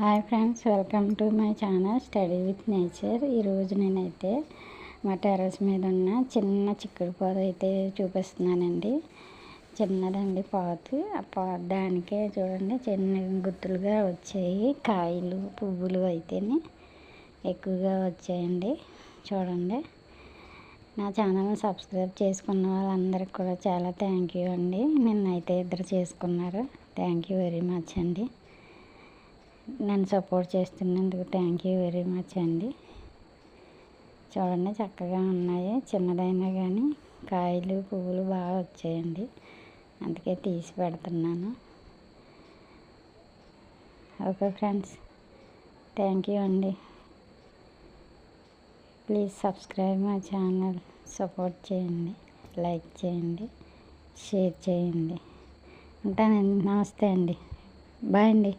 Hi friends welcome to my channel study with nature. ఈరోజు నేనైతే మా టెర్రస్ మీద ఉన్న చిన్న చిక్కుడు పాదు అయితే చూపిస్తున్నానండి. చిన్నదండి పాతు ఆ పాత దానికే చూడండి చిన్న గుత్తులుగా వచ్చాయి. కాయలు పువ్వులు అయితేనే ఎక్కువగా వచ్చాయండి. చూడండి. నా ఛానల్ని సబ్స్క్రైబ్ చేసుకున్న వాళ్ళందరికీ కూడా చాలా థ్యాంక్ యూ అండి. నిన్నైతే ఇద్దరు చేసుకున్నారు. థ్యాంక్ యూ వెరీ మచ్ అండి. నన్ను సపోర్ట్ చేస్తున్నందుకు థ్యాంక్ యూ వెరీ మచ్ అండి. చూడండి చక్కగా ఉన్నాయి. చిన్నదైనా కానీ కాయలు పువ్వులు బాగా వచ్చాయండి. అందుకే తీసి పెడుతున్నాను. ఓకే ఫ్రెండ్స్ థ్యాంక్ యూ అండి. ప్లీజ్ సబ్స్క్రైబ్ మా ఛానల్ సపోర్ట్ చేయండి లైక్ చేయండి షేర్ చేయండి. ఉంటానండి నమస్తే అండి. బాయ్ అండి.